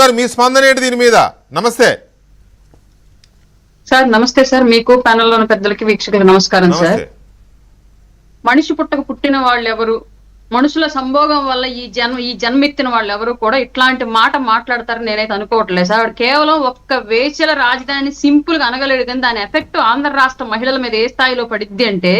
గారు మీ స్పందన ఏంటి దీని మీద? నమస్తే. సార్ నమస్తే సార్. మీకు ప్యానెల్లోని పెద్దలకి వీక్షకులకు నమస్కారం సార్. మనిషి పుట్టక పుట్టిన వాళ్ళు ఎవరు మనుషుల సంభోగం వల్ల ఈ జన్మ ఈ జన్మెత్తిన వాళ్ళు ఎవరు కూడా ఇట్లాంటి మాట మాట్లాడతారని నేనైతే అనుకోవట్లేదు సార్. కేవలం ఒక్క వేచల రాజధాని సింపుల్గా అనగలేడు కానీ దాని ఎఫెక్ట్ ఆంధ్ర రాష్ట్ర మహిళల మీద ఏ స్థాయిలో పడిద్ది అంటే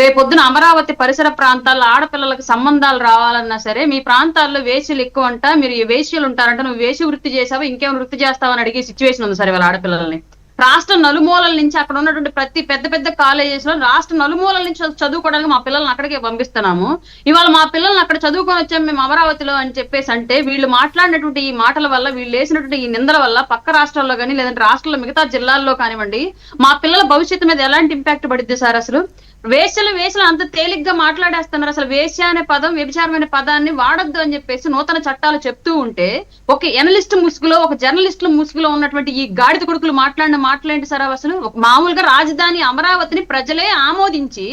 రేపొద్దున అమరావతి పరిసర ప్రాంతాల్లో ఆడపిల్లలకు సంబంధాలు రావాలన్నా సరే మీ ప్రాంతాల్లో వేశ్యలు ఎక్కువ అంట మీరు ఈ వేశ్యలు ఉంటారంట నువ్వు వేసి వృత్తి చేసావు ఇంకేమైనా వృత్తి చేస్తావని అడిగే సిచ్యువేషన్ ఉంది సార్ ఇవాళ ఆడపిల్లల్ని. రాష్ట్ర నలుమూలల నుంచి అక్కడ ఉన్నటువంటి ప్రతి పెద్ద పెద్ద కాలేజెస్లో రాష్ట్ర నలుమూలల నుంచి చదువుకోవడానికి మా పిల్లల్ని అక్కడికే పంపిస్తున్నాము. ఇవాళ మా పిల్లల్ని అక్కడ చదువుకొని వచ్చాం మేము అమరావతిలో అని చెప్పేసి అంటే వీళ్ళు మాట్లాడినటువంటి ఈ మాటల వల్ల వీళ్ళు వేసినటువంటి ఈ నిందల వల్ల పక్క రాష్ట్రాల్లో కానీ లేదంటే రాష్ట్రంలో మిగతా జిల్లాల్లో కానివ్వండి మా పిల్లల భవిష్యత్తు మీద ఎలాంటి ఇంపాక్ట్ పడుద్ది సార్ అసలు? వేశ్యలు వేశ్యలు అంత తేలిగ్గా మాట్లాడేస్తున్నారు. అసలు వేశ్య అనే పదం వ్యభిచారమైన పదాన్ని వాడొద్దు అని చెప్పేసి నూతన చట్టాలు చెప్తూ ఉంటే ఒక ఎనలిస్ట్ ముసుగులో ఒక జర్నలిస్టుల ముసుగులో ఉన్నటువంటి ఈ గాడిద కొడుకులు మాట్లాడిన మాట్లాడి సార్ అసలు? ఒక మామూలుగా రాజధాని అమరావతిని ప్రజలే ఆమోదించి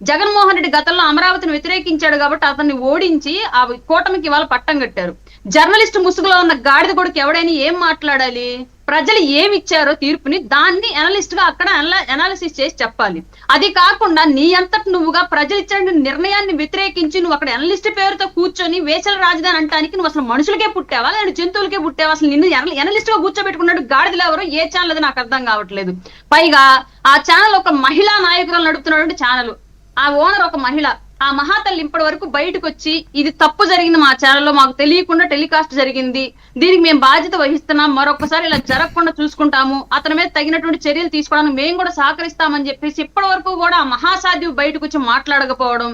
జగన్మోహన్ రెడ్డి గతంలో అమరావతిని వ్యతిరేకించాడు కాబట్టి అతన్ని ఓడించి ఆ కూటమికి ఇవాళ పట్టం కట్టారు. జర్నలిస్ట్ ముసుగులో ఉన్న గాడిద కొడుకు ఎవడైనా ఏం మాట్లాడాలి? ప్రజలు ఏమి ఇచ్చారో తీర్పుని దాన్ని అనలిస్ట్గా అక్కడ అనాలిసిస్ చేసి చెప్పాలి. అది కాకుండా నీ అంతటి నువ్వుగా ప్రజలు ఇచ్చిన నిర్ణయాన్ని వ్యతిరేకించి నువ్వు అక్కడ అనలిస్ట్ పేరుతో కూర్చొని వేసల రాజధాని అంటానికి నువ్వు అసలు మనుషులకే పుట్టావా? లేదా జంతువులకే పుట్టావా? అసలు నిన్ను ఎనలిస్ట్గా కూర్చోబెట్టుకున్నాడు గాడిదలు ఎవరు? ఏ ఛానల్ అది నాకు అర్థం కావట్లేదు. పైగా ఆ ఛానల్ ఒక మహిళా నాయకురాలు నడుపుతున్నటువంటి ఛానల్ ఆ ఓనర్ ఒక మహిళ. ఆ మహాతల్లి ఇప్పటి వరకు బయటకు వచ్చి ఇది తప్పు జరిగింది మా ఛానల్లో మాకు తెలియకుండా టెలికాస్ట్ జరిగింది. దీనికి మేము బాధ్యత వహిస్తున్నాం. మరొకసారి ఇలా జరగకుండా చూసుకుంటాము. అతని మీద తగినటువంటి చర్యలు తీసుకోవడానికి మేము కూడా సహకరిస్తామని చెప్పేసి ఇప్పటి వరకు కూడా ఆ మహాసాధ్యం బయటకు వచ్చి మాట్లాడకపోవడం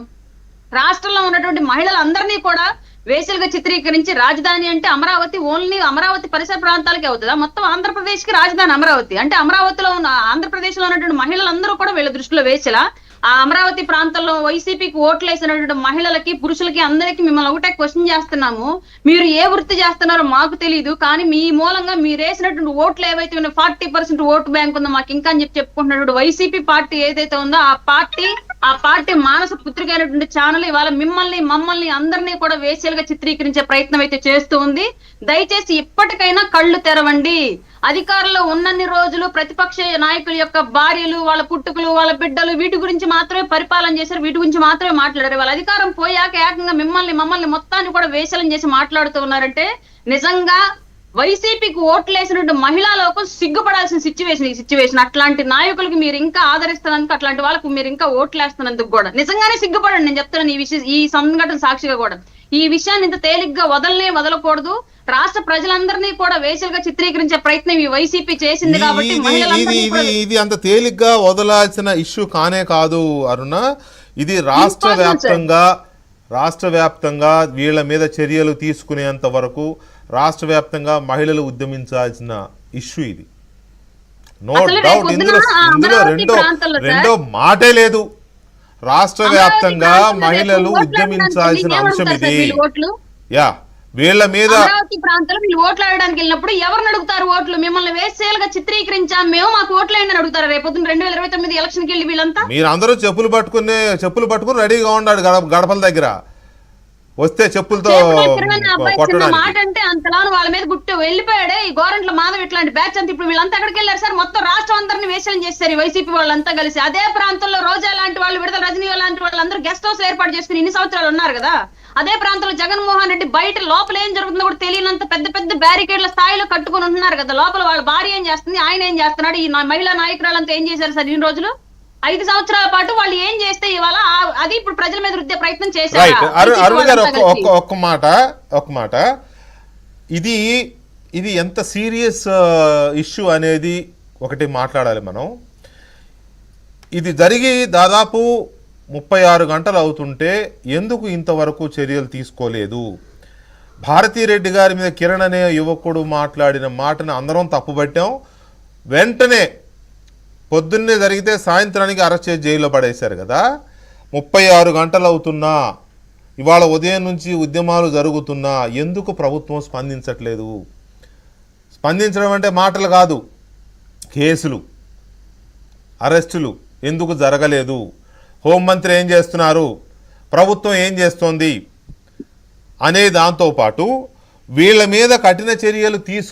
రాష్ట్రంలో ఉన్నటువంటి మహిళలందరినీ కూడా వేసులుగా చిత్రీకరించి రాజధాని అంటే అమరావతి ఓన్లీ అమరావతి పరిసర ప్రాంతాలకే అవుతుందా? మొత్తం ఆంధ్రప్రదేశ్కి రాజధాని అమరావతి. అంటే అమరావతిలో ఉన్న ఆంధ్రప్రదేశ్లో ఉన్నటువంటి మహిళలందరూ కూడా వీళ్ళ దృష్టిలో వేసలా ఆ అమరావతి ప్రాంతంలో వైసీపీకి ఓట్లు వేసినటువంటి మహిళలకి పురుషులకి అందరికీ మిమ్మల్ని ఒకటే క్వశ్చన్ చేస్తున్నాము. మీరు ఏ వృత్తి చేస్తున్నారో మాకు తెలియదు కానీ మీ మూలంగా మీరు వేసినటువంటి ఓట్లు ఏవైతే ఫార్టీ పర్సెంట్ ఓటు బ్యాంక్ ఉందో మాకు ఇంకా అని చెప్పి చెప్పుకుంటున్నటువంటి వైసీపీ పార్టీ ఏదైతే ఉందో ఆ పార్టీ ఆ పార్టీ మానస పుత్రిక అయినటువంటి ఛానల్ ఇవాళ మిమ్మల్ని మమ్మల్ని అందరినీ కూడా వేసేలుగా చిత్రీకరించే ప్రయత్నం అయితే చేస్తూ ఉంది. దయచేసి ఇప్పటికైనా కళ్ళు తెరవండి. అధికారంలో ఉన్నన్ని రోజులు ప్రతిపక్ష నాయకుల యొక్క భార్యలు వాళ్ళ పుట్టుకలు వాళ్ళ బిడ్డలు వీటి గురించి మాత్రమే పరిపాలన చేశారు వీటి గురించి మాత్రమే మాట్లాడారు. వాళ్ళ అధికారం పోయాక ఏకంగా మిమ్మల్ని మమ్మల్ని మొత్తాన్ని కూడా వేసలం చేసి మాట్లాడుతూ ఉన్నారంటే నిజంగా వైసీపీకి ఓట్లు వేసినట్టు మహిళా లోకం సిగ్గుపడాల్సిన సిచ్యువేషన్ ఈ సిచ్యువేషన్ అట్లాంటి నాయకులకి మీరు ఇంకా ఆదరిస్తున్నందుకు అట్లాంటి వాళ్ళకు మీరు ఇంకా ఓట్లు వేస్తున్నందుకు కూడా. నిజంగానే సిగ్గుపడండి. నేను చెప్తున్నాను ఈ విషయం ఈ సంఘటన సాక్షిగా కూడా. ఈ విషయాన్ని ఇంత తేలిగ్గా వదలనే వదలకూడదు. రాష్ట్ర ప్రజలందరినీ కూడా వేసలుగా చిత్రీకరించే ప్రయత్నం ఈ వైసీపీ చేసింది కాబట్టి ఇది అంత తేలిగ్గా వదలాల్సిన ఇష్యూ కానే కాదు అరుణ. ఇది రాష్ట్ర. వ్యాప్తంగా రాష్ట్ర వ్యాప్తంగా వీళ్ళ మీద చర్యలు తీసుకునేంత వరకు రాష్ట్ర వ్యాప్తంగా మహిళలు ఉద్యమించాల్సిన ఇష్యూ ఇది. నో డౌట్ ఇందులో ఇందులో రెండో రెండో మాటే లేదు. రాష్ట్ర వ్యాప్తంగా మహిళలు ఉద్యమించాల్సిన అంశం ఇది. యా వీళ్ళ మీద ప్రాంతంలో వీళ్ళు ఓట్లు ఆడడానికి వెళ్ళినప్పుడు ఎవరిని అడుగుతారు ఓట్లు? మిమ్మల్ని వేసేలుగా చిత్రీకరించాం మేము మాకు ఓట్లు అయిందని అడుగుతారు? రేపు పొద్దున్న రెండు వేల ఇరవై తొమ్మిది ఎలక్షన్కి వెళ్ళి వీళ్ళంతా? మీరందరూ చెప్పులు పట్టుకునే చెప్పులు పట్టుకుని రెడీగా ఉన్నాడు గడప గడపల దగ్గర. వస్తే చెప్పులతో మాట అంటే అంతలాను వాళ్ళ మీద గుట్టు వెళ్ళిపోయాడే. ఈ గోరంట్ల మాధవ్ ఇట్లాంటి బ్యాచ్ అంతా ఇప్పుడు వీళ్ళంతా ఎక్కడికి వెళ్ళారు సార్? మొత్తం రాష్ట్రం అందరిని వేషం చేశారు వైసీపీ వాళ్ళంతా కలిసి. అదే ప్రాంతంలో రోజా లాంటి వాళ్ళు విడుదల రజనీ లాంటి వాళ్ళందరూ గెస్ట్ హౌస్ ఏర్పాటు చేసుకుని ఇన్ని సంవత్సరాలు ఉన్నారు కదా? అదే ప్రాంతంలో జగన్మోహన్ రెడ్డి బయట లోపల ఏం జరుగుతుందో కూడా తెలియనంత పెద్ద పెద్ద బ్యారికేడ్ల స్థాయిలో కట్టుకుని ఉంటున్నారు కదా? లోపల వాళ్ళ భార్య ఏం చేస్తుంది? ఆయన ఏం చేస్తున్నాడు? ఈ మహిళా నాయకురాలంతా ఏం చేశారు సార్ ఇన్ని రోజులు? ఐదు సంవత్సరాల పాటు వాళ్ళు ఏం చేస్తే ఇవాళ అది ఇప్పుడు ప్రజల మీద రుద్దే ప్రయత్నం చేశారు? అరుణ్ గారు ఒక్క మాట ఒక్క మాట. ఇది ఇది ఎంత సీరియస్ ఇష్యూ అనేది ఒకటి మాట్లాడాలి మనం. ఇది జరిగి దాదాపు ముప్పై ఆరు గంటలు అవుతుంటే ఎందుకు ఇంతవరకు చర్యలు తీసుకోలేదు? భారతీరెడ్డి గారి మీద కిరణ్ అనే యువకుడు మాట్లాడిన మాటను అందరం తప్పుపట్టాం. వెంటనే పొద్దున్నే జరిగితే సాయంత్రానికి అరెస్ట్ చేసి జైల్లో పడేశారు కదా. ముప్పై ఆరు గంటలు అవుతున్నా ఇవాళ ఉదయం నుంచి ఉద్యమాలు జరుగుతున్నా ఎందుకు ప్రభుత్వం స్పందించట్లేదు? స్పందించడం అంటే మాటలు కాదు కేసులు అరెస్టులు ఎందుకు జరగలేదు? హోంమంత్రి ఏం చేస్తున్నారు? ప్రభుత్వం ఏం చేస్తోంది? అనే దాంతోపాటు వీళ్ళ మీద కఠిన చర్యలు తీసుకు